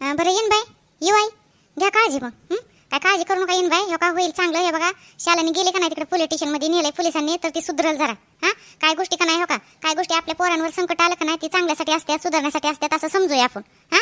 अं, बरं येईन बाई. येऊ आई. घ्या काळजी मग. हं? काय काळजी करू नका येईन बाई. हे का होईल चांगलं हे बघा. शालाने गेले का नाही तिकडे पोलीस स्टेशनमध्ये? नेलंय पोलिसांनी तर ती सुधरल जरा. हा? काय गोष्टी का नाही हो का? काय गोष्टी आपल्या पोरांवर संकट आलं का नाही ती चांगल्यासाठी असतात सुधारण्यासाठी असतात असं समजूया आपण. हा?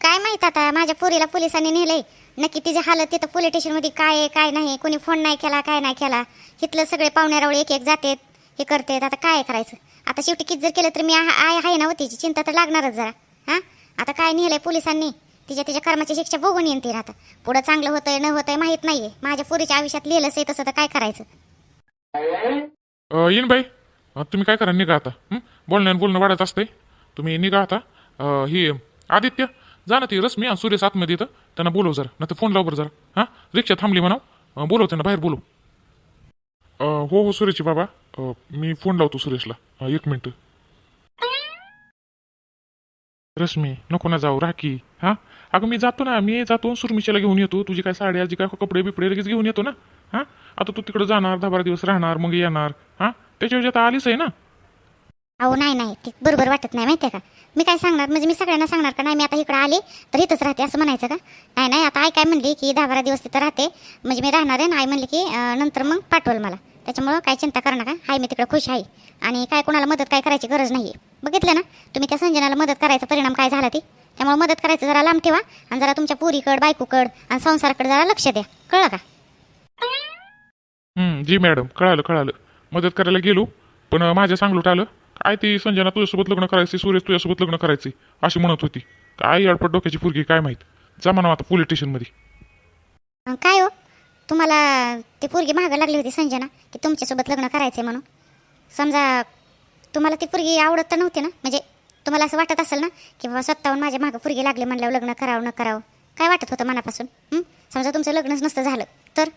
काय माहीत आता माझ्या पोरीला पोलिसांनी नेलंय. नक्की तिची हालत तिथं पोलीस स्टेशनमध्ये काय आहे काय नाही कोणी फोन नाही केला काय नाही केला. इथलं सगळे पाहुण्यारावळे एक एक जातेत हे करतात आता काय करायचं? आता शेवटी किती जर केलं तर मी आहे आय आहे ना होतीची चिंता तर लागणारच जरा. हां? आता काय नेलंय पोलिसांनी? तिच्या तिच्या कर्माची शिक्षा बघून येईन ती आता पुढं चांगलं होतंय न होतंय माहीत नाहीये. माझ्या पोरीच्या आयुष्यात लिहिलंच आहे तसं तर काय करायचं? अ, येईन बाई. तुम्ही काय करा निघा आता. हं? बोलणं आणि बोलणं वाढत असतंय. तुम्ही निघा आता. ही आदित्य. जा ना ती रश्मी आणि सूर्य आतमध्ये येतं त्यांना बोलव जरा. नाही तर फोन लाव बरं जरा. हां? रिक्षा थांबली म्हणाव. अ, बोलव त्यांना बाहेर बोलव. हो हो सुरेशची बाबा. मी फोन लावतो सुरेशला. एक मिनटं. रश्मी नको ना जाऊ राखी हां? अगं मी जातो ना मी जातो सुरमिशाला घेऊन येतो. तुझी काय साडी आजी काय कपडे बिपडे लगेच घेऊन येतो ना? हां? आता तू तिकडे जाणार दहा बारा दिवस राहणार मग येणार. हां? त्याच्याऐवजी आता आलीच आहे ना? अहो नाही नाही. ते बरोबर वाटत नाही माहितीये का? मी काय सांगणार? म्हणजे मी सगळ्यांना सांगणार का नाही मी आता इकडे आले तर इथंच राहते असं म्हणायचं का? नाही नाही आता आई काय म्हणली की दहा बारा दिवस तिथं राहते. म्हणजे मी राहणार आहे ना आई म्हणली की अं, नंतर मग पाठवल मला. त्याच्यामुळं काय चिंता करू नका. हाय मी तिकडे खुश आहे. आणि काय कोणाला मदत काय करायची गरज नाही बघितलं ना तुम्ही त्या संजनाला मदत करायचा परिणाम काय झाला ती? त्यामुळे मदत करायचं जरा लांब ठेवा आणि जरा तुमच्या पुरीकड बायकोकड आणि संसाराकडे जरा लक्ष द्या. कळलं का? हं, जी मॅडम कळालं कळालं. मदत करायला गेलो पण अं, माझ्या सांगलोट आलं. काय ती संजना तुझ्यासोबत लग्न करायची सुरेश तुझ्यासोबत लग्न करायची अशी म्हणत होती. काय अडपट डोक्याची पुरगी काय माहीत? जा म्हणा आता पोलीस स्टेशनमध्ये. अं, काय हो? तुम्हाला ती पोरगी महाग लागली होती संजना की तुमच्यासोबत लग्न करायचंय म्हणून. समजा तुम्हाला ती पोरगी आवडत तर नव्हती ना? म्हणजे तुम्हाला असं वाटत असेल ना की बाबा स्वतःहून माझ्या मागं पोरगी लागली म्हणल्यावर लग्न करावं न करावं? काय वाटत होतं मनापासून? हं? समजा तुमचं लग्नच नसतं झालं तर?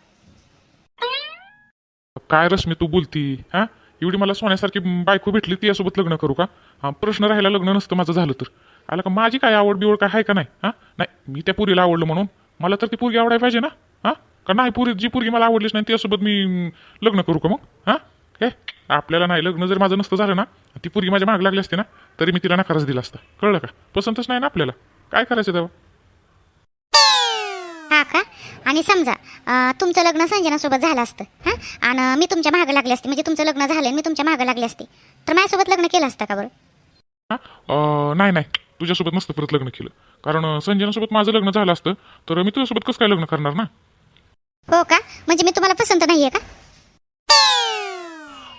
काय रश्मी तू बोलती? हा? एवढी मला सोन्यासारखी बायको भेटली तिच्यासोबत लग्न करू का? हा प्रश्न राहिला लग्न नसतं माझं झालं तर. आला का माझी काय आवड बिवड काय आहे का नाही? हा? नाही मी त्या पुरीला आवडलं म्हणून. मला तर ती पोरगी आवडायला पाहिजे ना? हा? का नाही पुरी जी पुरगी मला आवडलीच नाही तिच्यासोबत मी लग्न करू का मग? हा? हे आपल्याला नाही लग्न जर माझं नसतं झालं ना ती पुरगी माझ्या माग लागली असते ना तरी मी तिला नकारच दिला असता. कळलं का? पसंतच नाही ना आपल्याला. काय करायचं तेव्हा? हा का? आणि समजा अं, तुमचं लग्न संजनासोबत झालं असतं हां? आणि मी तुमच्या मागं लागले असते म्हणजे तुमचं लग्न झालं आणि मी तुमच्या मागं लागले असते तर माझ्यासोबत लग्न केलं असतं का बरं? हा? अं, नाही नाही. तुझ्यासोबत नसतं परत लग्न केलं. कारण अं, संजनासोबत माझं लग्न झालं असतं तर मी तुझ्यासोबत कसं काय लग्न करणार ना? हो का? म्हणजे मी तुम्हाला पसंत नाही आहे का?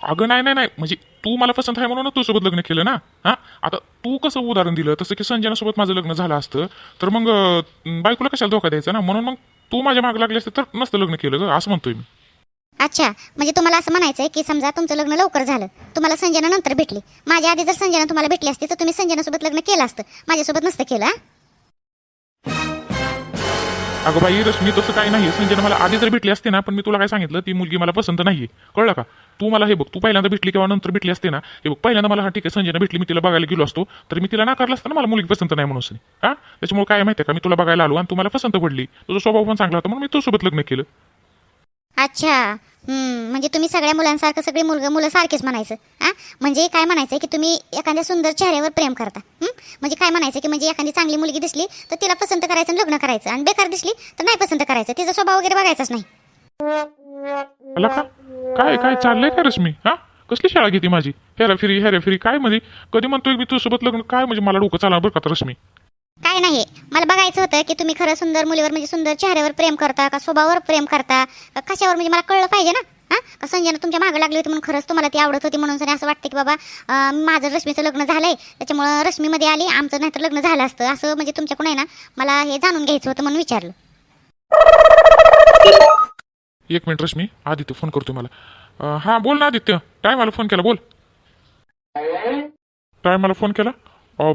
अगं नाही नाही नाही. म्हणजे तू मला पसंत आहे म्हणून तुझ्यासोबत लग्न केलं ना? हा? आता तू कसं उदाहरण दिलं? तसं की संजनासोबत माझं लग्न झालं असतं तर मग अं, बायकोला कशाला धोका द्यायचा ना? म्हणून मग तू माझ्या मागे लागली असते तर नसतं लग्न केलं ग असं म्हणतोय मी. अच्छा. म्हणजे तुम्हाला असं म्हणायचं आहे की समजा तुमचं लग्न लवकर झालं तुम्हाला संजना नंतर भेटली. माझ्या आधी जर संजना तुम्हाला भेटली असती तर तुम्ही संजनासोबत लग्न केलं असतं. माझ्यासोबत नसतं केलं हा? अगं बाई रश्मी तसं काही नाही. संजयनं मला आधी जर भेटली असते ना पण मी तुला काय सांगितलं? ती मुलगी मला पसंत नाही कळलं का? तू मला हे बघ तू पहिल्यांदा भेटली किंवा नंतर भेटली असते ना हे बघ पहिल्यांदा मला हा ठीक आहे संजयनं भेटली मी तिला बघायला गेलो असतो तर मी तिला नाकारला असताना मला मुलगी पसंत नाही म्हणून हा? त्याच्यामुळे काय माहिती का? मी तुला बघायला आलो आणि तू मला पसंत पडली. तुझा स्वभाव पण चांगला होता म्हणून मी तुझ्यासोबत लग्न केलं. अच्छा. म्हणजे तुम्ही सगळ्या मुलांसारखं सगळे मुलगा मुलं सारखेच म्हणायचं हा? म्हणजे काय म्हणायचं की तुम्ही एखाद्या सुंदर चेहऱ्यावर प्रेम करता म्हणजे काय म्हणायचं की म्हणजे एखादी चांगली मुलगी दिसली तर तिला पसंत करायचं आणि लग्न करायचं आणि बेकार दिसली तर नाही पसंत करायचं तिचा स्वभाव वगैरे बघायचाच नाही. काय काय चाललंय का रश्मी? हा? कसली शाळा घेते माझी? हेराफिरी हेराफिरी काय म्हणजे कधी म्हणतोय मी तुझ्यासोबत लग्न? काय म्हणजे मला डोकं चालणार बरं का रश्मी? काय नाही. मला बघायचं होतं की तुम्ही खरं सुंदर मुलीवर म्हणजे सुंदर चेहऱ्यावर प्रेम करता का स्वभावावर प्रेम करता? का कशावर? म्हणजे मला कळलं पाहिजे ना. हा? का संजना तुमच्या मागं लागली होती म्हणून खरंच तुम्हाला ती आवडत होती म्हणून असं वाटतं की बाबा अं, माझं रश्मीचं लग्न झालंय. त्याच्यामुळं रश्मीमध्ये आली आमचं नाहीतर लग्न झालं असतं. असं म्हणजे तुमच्याकडून आहे ना मला हे जाणून घ्यायचं होतं म्हणून विचारलं. एक मिनिट रश्मी आदित्य फोन करतो मला. अं, हा बोल ना आदित्य. टायमाला मला फोन केला बोल. टायमाला मला फोन केला? अं,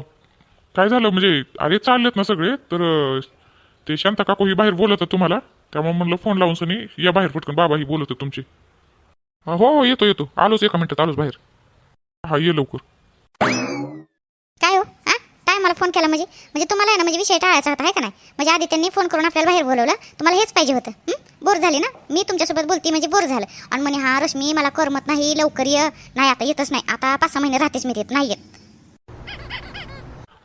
काय झालं? म्हणजे अरे चाललेत ना सगळे तर ते शांता काकू ही बाहेर बोलत होतं तुम्हाला. त्यामुळे म्हणलं फोन लावून सुनी या बाहेर पटकन. बाबा ही बोलत तुमची. हो हो येतो येतो. आलोच एका मिनिटात आलोच बाहेर. हा ये लवकर. काय हो? हा काय मला फोन केला म्हणजे? म्हणजे तुम्हाला आहे ना म्हणजे विषय टाळायचा होता आहे का नाही? म्हणजे आधी त्यांनी फोन करून आपल्याला बाहेर बोलवलं. तुम्हाला हेच पाहिजे होतं. हं? बोर झाली ना? मी तुमच्यासोबत बोलते म्हणजे बोर झालं. आणि म्हणे हा रश्मी मला करमत नाही लवकर ये. नाही आता येतच नाही. आता पाच सहा महिने राहतेच मी येत नाही येत.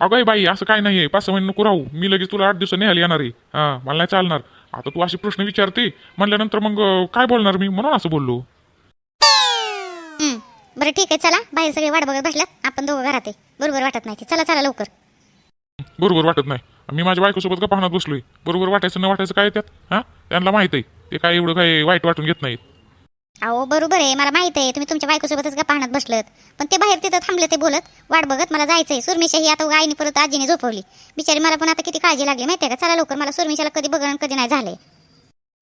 अगं बाई असं काय नाहीये. पाच सहा महिने नको राहू. मी लगेच तुला आठ दिवसांनी न्यायला येणार आहे. हा मला नाही चालणार. आता तू असे प्रश्न विचारते. म्हणल्यानंतर मग काय बोलणार मी? म्हणून असं बोललो. बरं ठीक आहे. चला. बाहेर सगळे वाट बघत बसल्यात. आपण दोघं घरात आहे. बरोबर वाटत नाही. चला चला लवकर. बरोबर वाटत नाही. मी माझ्या बायकोसोबत का पाहण्यात बसलोय. बरोबर वाटायचं न वाटायचं काय त्यात? हा? त्यांना माहीत आहे. ते काय एवढं काय वाईट वाटून घेत नाहीत. अहो बरोबर आहे. मला माहीत आहे. तुम्ही तुमच्या बायकोसोबतच गप्पा पाहण्यात बसलत. पण ते बाहेर तिथं थांबले ते बोलत वाट बघत मला जायचंय. सुरमिशा ही आता आईने परत आजीने झोपवली. बिचारी मला पण आता किती काळजी लागली माहिती आहे का? चला लवकर मला सुरमिशाला कधी बघणं कधी नाही झालंय.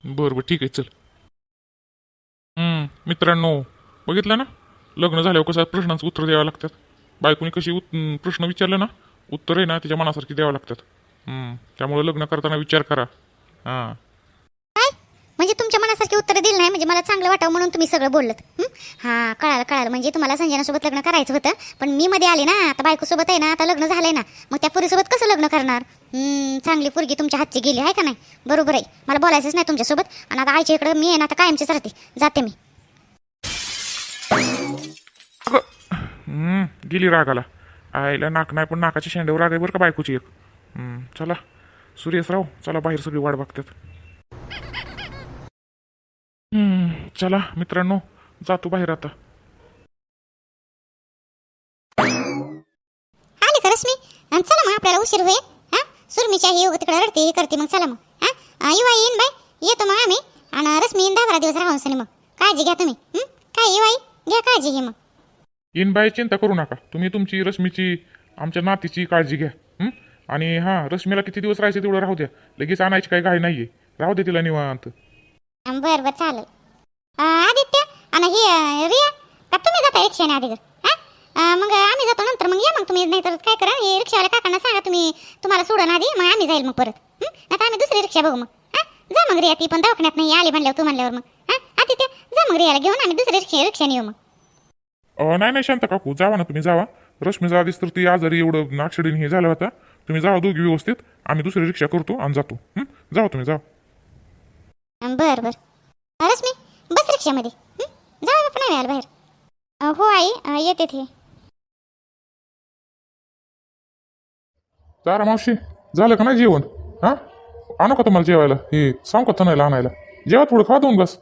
बरं बरं. ठीक आहे चल. हम्म, मित्रांनो बघितलं ना? लग्न झाल्यावर कसं प्रश्नांचं उत्तर द्यावं लागतात. बायकोनी कशी उत- अं, प्रश्न विचारले ना? उत्तर आहे ना तिच्या मनासारखी द्यावं लागतात. हम्म, त्यामुळे लग्न करताना विचार करा. हां. काय? म्हणजे तुमच्या मनासारखी उत्तर दिली नाही म्हणजे मला चांगलं वाटावं म्हणून तुम्ही सगळं बोलत हां? कळालं कळालं. म्हणजे तुम्हाला संजनासोबत लग्न करायचं होतं पण मी मध्ये आले ना आता बायकोसोबत आहे ना आता लग्न झालंय ना मग त्या पुरीसोबत कसं लग्न करणार? चांगली पुरगी तुमच्या हातची गेली आहे का नाही? बरोबर आहे. मला बोलायचंच नाही तुमच्यासोबत आणि आता आईच्या इकडं मी आहे ना आता कायमचीच राहते. जाते मी. हम्म, गेली रागाला. आईला नाक नाही पण नाकाच्या शेंड्यावर राग आहे बरं का बायकोची एक. हम्म, चला. सुरेश राव चला बाहेर सगळी वाट बघतात हम्म, चला मित्रांनो जातो बाहेर आता. आले का रश्मी? अन चला मग आपल्याला उशीर होईल. हा? सुरमीच्या ही तिकडे रडते हे करते मग चला मग. हा? अं, युवा येईन बाय येतो मग आम्ही. आणि रश्मी येईन दहा बारा दिवस राहून सनी मग. काळजी घ्या तुम्ही. हं? काय युवा घ्या काळजी घे मग. इन बाई चिंता करू नका. तुम्ही तुमची रश्मीची आमच्या नातीची काळजी घ्या. हं? आणि हां रश्मीला किती दिवस राहायचे तेवढं राहू द्या. लगेच आणायची काही घाई नाहीये. राहू दे तिला निवांत. अं, बरं बरं चालेल. आदित्य आणि ही रिया का तुम्ही जाता रिक्षाने आधी हा मग आम्ही जातो नंतर मग या मग तुम्ही नाही तर काय करा हे रिक्षावाल्या काकांना सांगा तुम्ही तुम्हाला सोडून आधी मग आम्ही जाईल मग परत? आता आम्ही दुसरी रिक्षा बघू मग हा जा मग रिया ती पण दवाखान्यात नाही आली म्हणल्यावर तू म्हणल्यावर मग हा आदित्य जा मग रियाला घेऊन आम्ही दुसरी रिक्षा रिक्षाने येऊ मग अं, नाही नाही शांत काकू जावा ना तुम्ही जावा रश्मीचा आधीच तर ती आजारी एवढं ऍक्सिडेंट हे झालं होता तुम्ही जावा दोघी व्यवस्थित आम्ही दुसरी रिक्षा करतो आणि जातो हं? जावा तुम्ही जावा बरं बरं रश्मी रिक्षामध्ये हं? जाऊ आपण नाही बाहेर. हो आई येते ते. चारा मावशी. झालं का नाही जेवण? हा? आणू का तुम्हाला जेवायला? हे सांग का तनायला आणायला? जेवा थोडं खा दोन घास.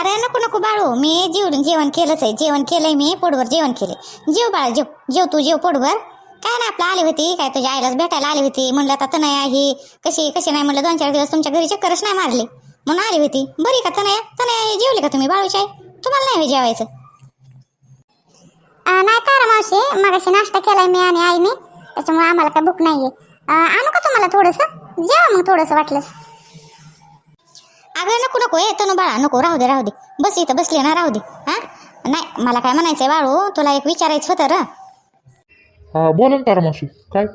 अरे नको नको बाळू. मी जेवण जेवण केलंच आहे. जेवण केलंय मी पोटभर जेवण केले जेव बाळ जेव. जेव तू जेव पोटभर. काय ना आपलं आली होती काय तुझ्या आईलाच भेटायला आली होती. म्हणलं आता तनया ही कशी कशी नाही म्हणलं? दोन चार दिवस तुमच्या घरी चक्करच नाही मारली. म्हणून आली होती. बरी का तनया? तनया हे जेवली का तुम्ही बाळूची आई तुम्हाला नाही जेवायचं? नाही तारा मावशी मगाशी नाश्ता केलाय मी आणि आईने. त्याच्यामुळे आम्हाला काय भूक नाहीये. आणू का तुम्हाला थोडंसं? जेवा मग थोडंसं वाटलंस. अगं नको नको ए तनु बाळा नको राहू दे राहू दे. बस इथं बसली ना राहू दे हा? नाही मला काय म्हणायचंय बाळू तुला एक विचारायचं होतं र. हा बोला ना तारा मावशी काय?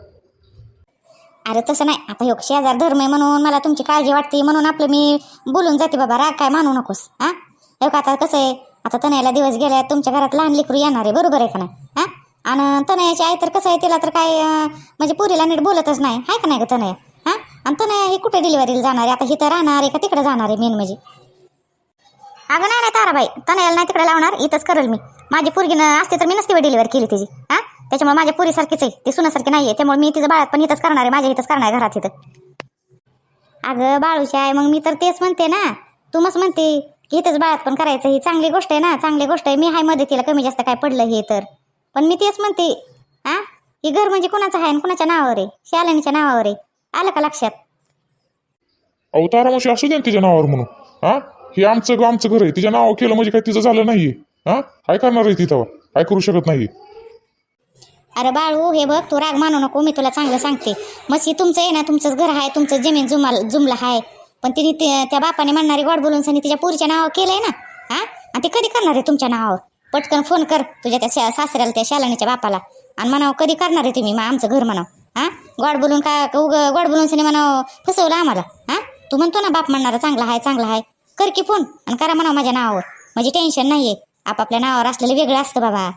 अरे तसं नाही. आता ह्यो शेजार धर्म आहे म्हणून मला तुमची काळजी वाटते म्हणून आपलं मी बोलून जाते बाबा. राग काय मानू नकोस हां? एक का आता कसं आहे. आता तनयाला दिवस गेल्या तुमच्या घरात लहान लेकरू येणार आहे. बरोबर आहे का नाही? हां? आणि तनयाची आई तर कसं आहे तिला तर काय म्हणजे पुरीला नीट बोलतच नाही. आहे का नाही का तनया? हां? आणि तनया ही कुठे डिलिव्हरीला जाणार आहे? आता हिथं राहणार आहे का तिकडे जाणार आहे? मेन म्हणजे. अगं नाही नाही ताराबाई. तनयाला नाही तिकडे लावणार. इथंच करेल मी. माझी पोरगीनं असते तर मी नसती डिलिव्हरी केली तिची. हां? त्याच्यामुळे माझ्या पुरीसारखीच आहे. ती सुनासारखी नाही आहे त्यामुळे मी तिचं बाळात पण इथंच करणार आहे. माझ्या इथंच करणार आहे घरात इथं अगं बाळूशी आहे. मग मी तर तेच म्हणते ना. तू मस्त म्हणते की इथंच बाळात पण करायचं. ही चांगली गोष्ट आहे ना. चांगली गोष्ट आहे. मी हायमध्ये तिला कमी जास्त काय पडलं हे तर. पण मी तेच म्हणते हा ही घर म्हणजे कोणाचं आहे आणि कोणाच्या नावावर आहे? शालिनीच्या नावावर आहे. आलं का लक्षात? अवतारामाशी असू दे ना तिच्या नावावर म्हणून. हा हे आमचं आमचं घर आहे. तिच्या नावावर केलं म्हणजे काय तिचं झालं नाहीये. हा काय करणार आहे तिथं काय करू शकत नाही अरे बाळू हे बघ तू राग मानू नको मी तुला चांगलं सांगते. मग तुमचं आहे ना तुमचंच घर आहे तुमचं जमीन जुमाल जुमला आहे. पण तिने ते- त्या बापाने म्हणणारी गॉड बोलून सनी तिच्या पुरीच्या नावावर केलंय ना? हा? आणि ते कधी करणार आहे तुमच्या नावावर? पटकन फोन कर तुझ्या त्या शा- सासऱ्याला त्या शालानीच्या बापाला. आणि म्हणावं कधी करणार आहे तुम्ही मग आमचं घर म्हणाव? हा? गॉड बोलून का उग गॉड बोलून सनी म्हणावं फसवलं आम्हाला? हा? तू म्हणतो ना बाप म्हणणारा चांगला आहे चांगला आहे. कर की फोन आणि करा म्हणावं माझ्या नावावर. म्हणजे टेन्शन नाही आहे आपापल्या नावावर असलेलं वेगळं असतं बाबा.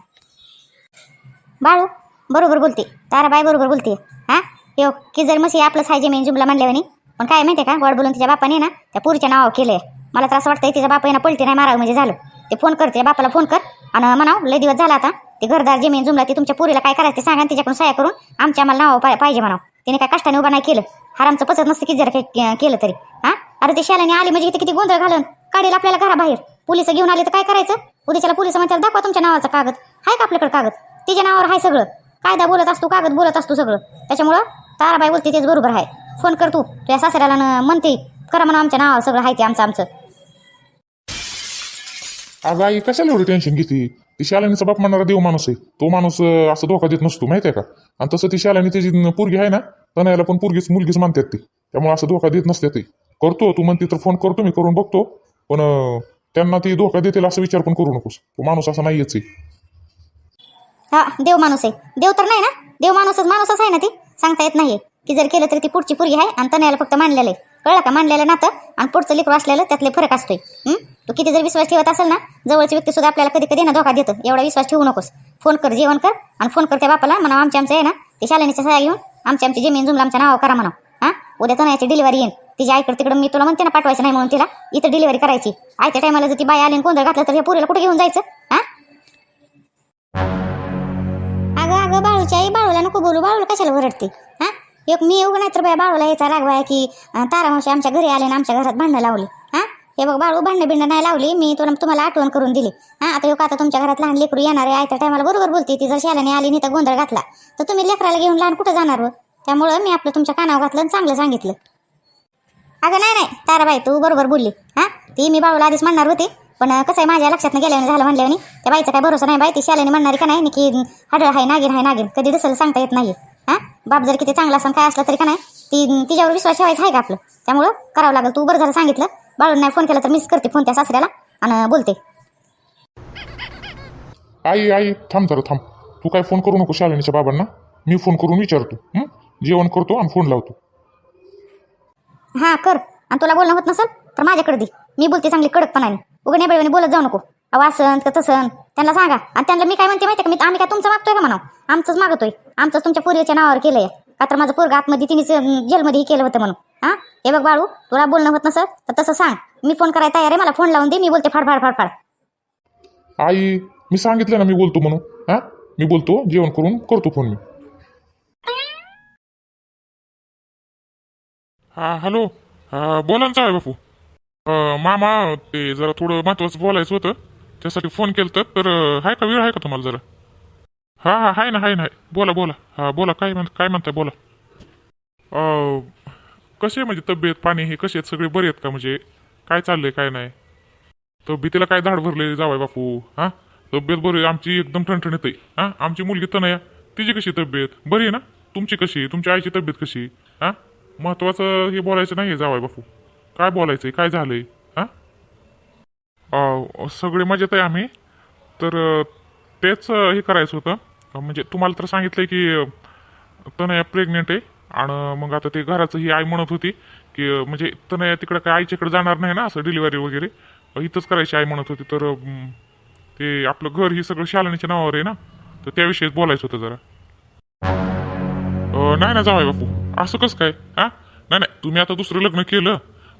बाळू बरोबर बोलते. ताराबाई बरोबर बोलते. हां? यो की जर मसी आपलंच हाय जमीन जुमला म्हणल्यावानी पण काय माहिती का? गोड बोलून तिच्या बापाने ना त्या पुरीच्या नावावर केलंय. मला तर असं वाटतंय तिच्या बापाने पलटी नाही मारावं म्हणजे झालं. ते फोन करते बापाला फोन कर. आणि म्हणाव लय दिवस झाला आता. ते घरदार जमीन जुमला ते तुमच्या पुरीला काय करायचं ते सांगा आणि तिच्याकडून सह्या करून आमच्या आम्हाला नाव पा पाहिजे म्हणाव. तिने काय कष्टाने उभा नाही केलं. हरामचं पचत नसतं की जर काही केलं तरी. हां? अरे ते शाळेने आली म्हणजे इथे किती गोंधळ घालून. काढेल आपल्याला घराबाहेर. पोलीस घेऊन आले तर काय करायचं? उद्याच्याला पोलीस म्हणतात दाखवा तुमच्या नावाचा कागद. आहे का आपल्याकडे कागद? तिच्या नावावर आहे सगळं. कायदा बोलत असतो कागद बोलत असतो सगळं. त्याच्यामुळं ताराबाई बोलते तेच बरोबर आहे. फोन कर तू. तुझ्या सासऱ्याला म्हणते करा म्हणून आमच्या नावावर सगळं आहे ते आमचं आमचं. अगं आई कशाला एवढी टेन्शन घेते? ती शालानीचा बाप म्हणणारा देव माणूस आहे. तो माणूस असं धोका देत नसतो माहिती आहे का? आणि तसं ती शालानी त्याची पोरगी आहे ना तनयाला पण पोरगीच मुलगीच मानतात ती. त्यामुळे असं धोका देत नसते ते. करतो तू म्हणते तर फोन करतो मी करून बघतो. पण त्यांना ती धोका देतील असं विचार पण करू नकोस. तो माणूस असा नाहीच आहे. हा देव माणूस आहे. देव तर नाही ना? देव माणूसच माणूसच आहे ना ती? सांगता येत नाही की जर केलं तरी ती पुढची पुरी आहे आणि तनयाला फक्त मानलेलं आहे. कळलं का? मानलेलं नातं आणि पुढचं लेकरू असलेलं त्यातले फरक असतोय. तू किती जर विश्वास ठेवत असेल ना जवळची व्यक्ती सुद्धा आपल्याला कधी कधी ना धोका देतं. एवढा विश्वास ठेवू नकोस. फोन कर जेवण कर आणि फोन कर त्या बापाला. म्हणा आमच्या आमचं आहे ना ते शालिनीच्या सहाय्या घेऊन आमची आमची जमीन जुमला आमच्या नाव करा म्हणा हा? उद्या तनयाची डिलिव्हरी येईन. तिच्या आईकडे तिकडे मी तुला म्हणते ना पाठवायचं नाही म्हणून तिला इथं डिलिव्हरी करायची. आयच्या टायमाला जर ती बाय आली गोंधळ घातला तर या पुरीला कुठे घेऊन जायचं? हा? अगं बाळूची आई बाळूला नको बोलू बाळूला कशाला ओरडते? हा? एक मी एवढं नाही तर बाय बाळूला यायचा रागवाय की तारामावशी आमच्या घरी आले आमच्या घरात भांडणं लावली. हा? हे बघ बाळू भांडणं बिंडणं नाही लावली मी तुला तुम्हाला आठवण करून दिली. हा? आता योग आता तुमच्या घरात लहान लेकरू येणार आहे त्या टायमाला बरोबर बोलते ती जर शाल्याने आली नाही तर गोंधळ घातला. तर तुम्ही लेकराला घेऊन लहान कुठं जाणार व? त्यामुळं मी आपलं तुमच्या कानावर घातलं आणि चांगलं सांगितलं. अगं नाही नाही ताराबाई तू बरोबर बोलली. हा? ती मी बाळूला आधीच म्हणणार होती. पण कसं आहे माझ्या लक्षात गेल्याने झालं म्हणल्याने त्या बाईचा काय भरोसा नाही बाई ती शाल्याने म्हणणारी का नाही की हडळ आहे नागिन आहे नागिन कधी दिसेल सांगता येत नाही हा? बाप जर किती चांगला असं काय असलं तरी का नाही ती तिच्यावर विश्वास ठेवायचा आहे का आपलं? त्यामुळं करावं लागेल. तू बरं झालं सांगितलं. बाळून नाही फोन केला तर मीच करते फोन त्या सासऱ्याला आणि बोलते. आई आई थांब जरा थांब. तू काय फोन करू नको शालिनीच्या बाबांना? मी फोन करून विचारतो? जेवण करतो आणि फोन लावतो. हां कर. आणि तुला बोलणं होत नसेल तर माझ्याकडे दे. मी बोलते चांगली कडकपणाने. उघड बेळवणी बोलत जाऊ नको. अहो असं का तसं त्यांना सांगा. आणि त्यांना मी काय म्हणते माहिती का? मी आम्ही काय तुमचं मागतोय का म्हणा आमचंच मागतोय. आमचंच तुमच्या पूर्वीच्या नावावर केलंय. का तर माझं पोरग आतमध्ये तिने जेलमध्ये केलं होतं म्हणून. हां? हे बघ बाळू तुला बोलणं होत नसेल तर तसं सांग. मी फोन करायला तयार आहे मला फोन लावून दे मी बोलते फाड फाड फाड फाड. आई मी सांगितलं ना मी बोलतो म्हणून. हा? मी बोलतो जेवण करून करतो फोन मी. हा हॅलो. हा बोला ना आहे बापू. अं, मामा ते जरा थोडं महत्वाचं बोलायचं होतं. त्यासाठी फोन केलं तर अं, आहे का वेळ आहे का तुम्हाला जरा? हा हा आहे ना आहे ना आहे. बोला बोला. हा बोला काय म्हण काय म्हणताय बोला. अं, आहे म्हणजे तब्येत पाणी हे कसे आहेत? सगळे बरे आहेत का म्हणजे? काय चाललंय काय नाही? तब्येतीला काय धाड भरले जावाय बापू हा? तब्येत बरी आहे. आमची एकदम ठणठणीत आहे हा? आमची मुलगी तनया तिची कशी तब्येत? बरी आहे ना? तुमची कशी? तुमच्या आईची तब्येत कशी? हा? महत्वाचं हे बोलायचं नाही जावाय बापू. काय बोलायचंय? काय झालंय? हा? सगळे मजेत आहे आम्ही. तर तेच हे करायचं होतं. म्हणजे तुम्हाला तर सांगितलंय की तनया प्रेग्नेंट आहे. आणि मग आता ते घराचं ही आई म्हणत होती की म्हणजे तनया तिकडं काय आईच्याकडे जाणार नाही ना असं डिलिव्हरी वगैरे. इथंच करायची आई म्हणत होती. तर ते आपलं घर ही सगळं शालनीच्या नावावर आहे ना? तर त्याविषयीच बोलायचं होतं जरा. नाही ना जावाय बापू. असं कसं काय? हा? नाही नाही. तुम्ही आता दुसरं लग्न केलं.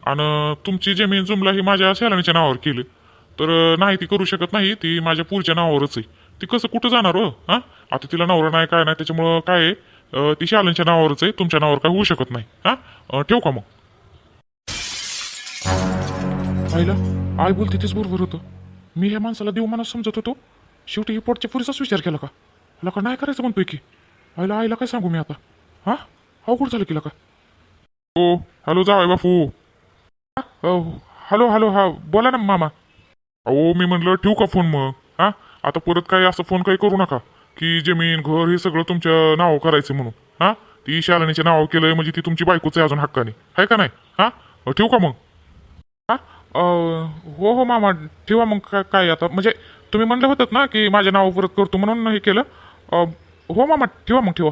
आणि तुमची जमीन जुमला ही माझ्या शालनीच्या नावावर केली तर नाही ती करू शकत नाही ती माझ्या पूरच्या नावावरच आहे. ती कसं कुठं जाणार हो हां? आता तिला नवरा नाही काय नाही त्याच्यामुळं काय आहे, ती शालनच्या नावावरच आहे तुमच्या नावावर काय होऊ शकत नाही हा? ठेव ठेवू का मग? आईला आई बोलते तेच बरोबर होतं. मी ह्या माणसाला देव माणूस समजत होतो. शेवटी ही पोटच्या पुरीचाच विचार केला का? मला का नाही करायचं म्हणतोय की? आईला आईला काय सांगू मी आता? हां? अवघड झालं की का? हो हॅलो जावाय बापू. हॅलो हॅलो हा बोला ना मामा. अहो मी म्हणलं ठेवू का फोन मग? हा? आता परत काय असं फोन काही करू नका. की जमीन घर हे सगळं तुमच्या नाव करायचं म्हणून. हा? ती शालिनीच्या नाव केलंय म्हणजे ती तुमची बायकोच आहे अजून हक्काने. आहे का नाही? हा? ठेवू का मग? हा? हो हो मामा ठेवा मग काय काय आता? म्हणजे तुम्ही म्हणलं होतं ना की माझ्या नाव परत करतो म्हणून हे केलं. हो मामा ठेवा मग ठेवा.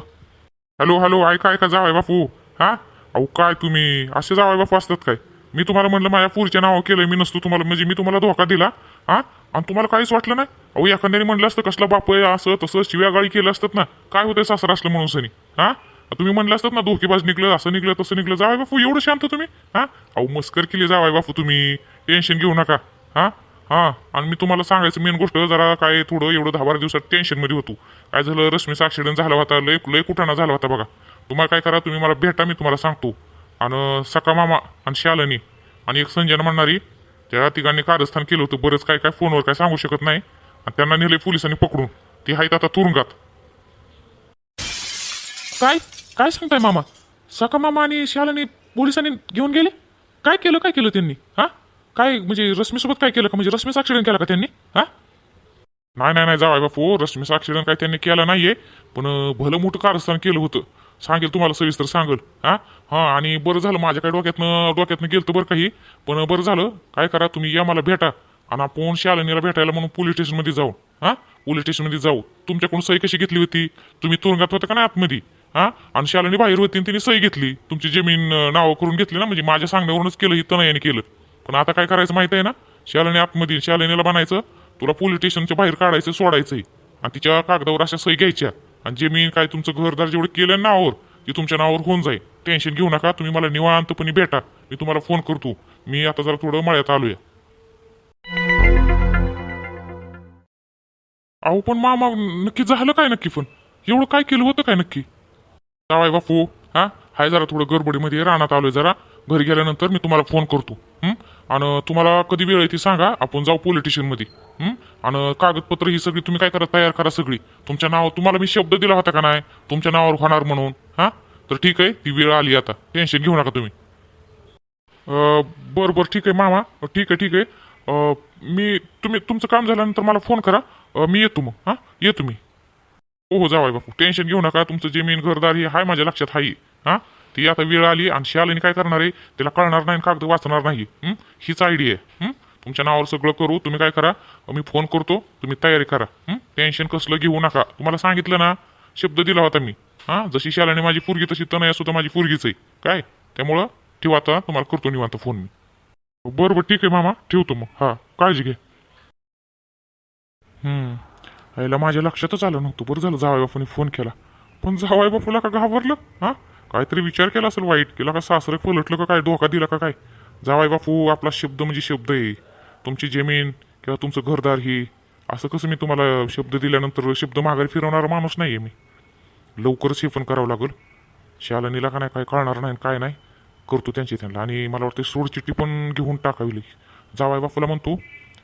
हॅलो हॅलो ऐका ऐका जावाय बापू. हा? अहो काय तुम्ही? असे जावाय बापू असतात काय? मी तुम्हाला म्हणलं माझ्या पुढच्या नाव केलंय मी नसतो तुम्हाला म्हणजे मी तुम्हाला धोका दिला. हा? आणि तुम्हाला काहीच वाटलं नाही? अहो एखाद्याने म्हणलं असतं कसला बाप आहे असं तसं शिव्या गाळी केलं असतात ना काय होतंय सासरा असलं म्हणून सनी? हा? तुम्ही म्हणलं असतात ना धोकेबाज निघलं असं निघलं तसं निघलं. जावाय बापू एवढं शांत तुम्ही? हा? अहो मस्कर केली जावाय बापू तुम्ही. टेन्शन घेऊ नका. हा? हां? आणि मी तुम्हाला सांगायचं मेन गोष्ट जरा काय थोडं एवढं दहा बारा दिवसात टेन्शनमध्ये होतो. काय झालं रश्मीचा ॲक्सिडेंट झाला होता लय लय कुठाना झाला होता बघा. तुम्हाला काय करा तुम्ही मला भेटा मी तुम्हाला सांगतो. आणि सका मामा आणि शालनी आणि एक संजय म्हणणारी त्या तिघांनी कारस्थान केलं होतं. बरंच काय काय फोनवर काय सांगू शकत नाही. आणि त्यांना नेले पोलिसांनी पकडून. ती आहेत आता तुरुंगात. काय? काय सांगताय मामा? सका मामा आणि शालानी पोलिसांनी घेऊन गेले? काय केलं काय केलं त्यांनी? हा? काय म्हणजे रश्मीसोबत काय केलं का? म्हणजे रश्मीचा ऍक्सिडेंट केला का त्यांनी? हा? नाही नाही नाही जावाय बापू. रश्मीचा ऍक्सिडेंट काय त्यांनी केला नाहीये. पण भलं मोठं कारस्थान केलं होतं. सांगेल तुम्हाला सविस्तर सांगेल. हा? हा आणि बरं झालं माझ्या काय डोक्यातनं डोक्यातनं गेलं बरं काही पण बरं झालं काय करा तुम्ही या मला भेटा. आणि आपण शालनीला भेटायला म्हणून पोलीस स्टेशनमध्ये जाऊ. हा? पोलीस स्टेशनमध्ये जाऊ. तुमच्याकडून सही कशी घेतली होती? तुम्ही तुरुंगात होता का नाही आतमध्ये? हा? आणि शालिनी बाहेर होती आणि तिने सही घेतली. तुमची जमीन नावं करून घेतली ना म्हणजे माझ्या सांगण्यावरूनच केलं ही तनयाने केलं. पण आता काय करायचं माहिती आहे ना? शालिनी आतमध्ये शालिनीला बनायचं तुला पोलीस स्टेशनच्या बाहेर काढायचं सोडायचंय. आणि तिच्या कागदावर अशा सही घ्यायच्या. आणि जे मी काय तुमचं घरदार जेवढं केलं नावावर ते तुमच्या नावावर होऊन जाईल. टेन्शन घेऊ नका तुम्ही मला निवांतपणे भेटा. मी तुम्हाला फोन करतो. मी आता जरा थोडं मळ्यात आलोय. अहो पण मामा नक्की झालं काय नक्की पण? एवढं काय केलं होतं काय नक्की? जावाय बापू हा? हाय जरा थोडं गडबडीमध्ये रानात आलोय जरा. घरी गेल्यानंतर मी तुम्हाला फोन करतो. आणि तुम्हाला कधी वेळ आहे ती सांगा. आपण जाऊ पोलीस स्टेशनमध्ये आणि कागदपत्र ही सगळी तुम्ही काय करा तयार करा सगळी. तुमच्या नाव तुम्हाला मी शब्द दिला होता का नाही? तुमच्या नावावर होणार म्हणून. हा? तर ठीक आहे ती वेळ आली आता. टेन्शन घेऊ नका तुम्ही. बरं बरं ठीक आहे मामा. ठीक आहे ठीक आहे. मी तुम्ही तुमचं काम झाल्यानंतर मला फोन करा. मी येतो मग. हां? येतो मी. हो हो जावाय बापू. टेन्शन घेऊ नका. तुमचं जमीन घरदार हे हाय माझ्या लक्षात हाय हां? ती आता वेळ आली आणि शालिनी काय करणार आहे? तिला कळणार नाही आणि कागद वाचणार नाही. हीच आयडिया आहे. तुमच्या नावावर सगळं करू तुम्ही काय करा? मी फोन करतो तुम्ही तयारी करा. टेन्शन कसलं घेऊ नका. तुम्हाला सांगितलं ना शब्द दिला होता मी. हां? जशी शालाने माझी पोरगी तशी तनया सुद्धा माझी पोरगीच आहे. काय? त्यामुळं ठेवा आता तुम्हाला करतो निवांत फोन मी. बरं बरं ठीक आहे मामा. ठेवतो मग. हा काळजी घे. हम्म आईला माझ्या लक्षातच आलं नव्हतं. बरं झालं जावाय बापूने फोन केला. पण जावाय बापूला का घाबरलं? हा? काहीतरी विचार केला असेल वाईट केला का सासरे पलटलं का काय धोका दिला का काय? जावाय बापू आपला शब्द म्हणजे शब्द आहे. तुमची जमीन किंवा तुमचं घरदार ही. असं कसं मी तुम्हाला शब्द दिल्यानंतर शब्द माघारी फिरवणारा माणूस नाही आहे मी. लवकरच हे पण करावं लागेल. शालनीला का नाही काय कळणार नाही काय नाही करतो त्यांची त्यांना. आणि मला वाटतं सोडचिठ्ठी पण घेऊन टाकावी. जावाय बापूला म्हणतो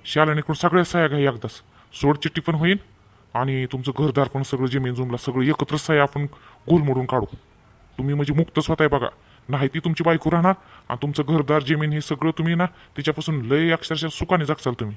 शालनीकडून सगळ्या सह्या घ्या एकदाच. सोडचिठ्ठी पण होईल आणि तुमचं घरदार पण सगळं जमीन जुमला सगळं एकत्र सह्या आपण गोल मोडून काढू. तुम्ही म्हणजे मुक्तच स्वतः बघा. नाही ती तुमची बायको राहणार आणि तुमचं घरदार जमीन हे सगळं तुम्ही ना तिच्यापासून लय अक्षरशः सुखाने जगसाल तुम्ही.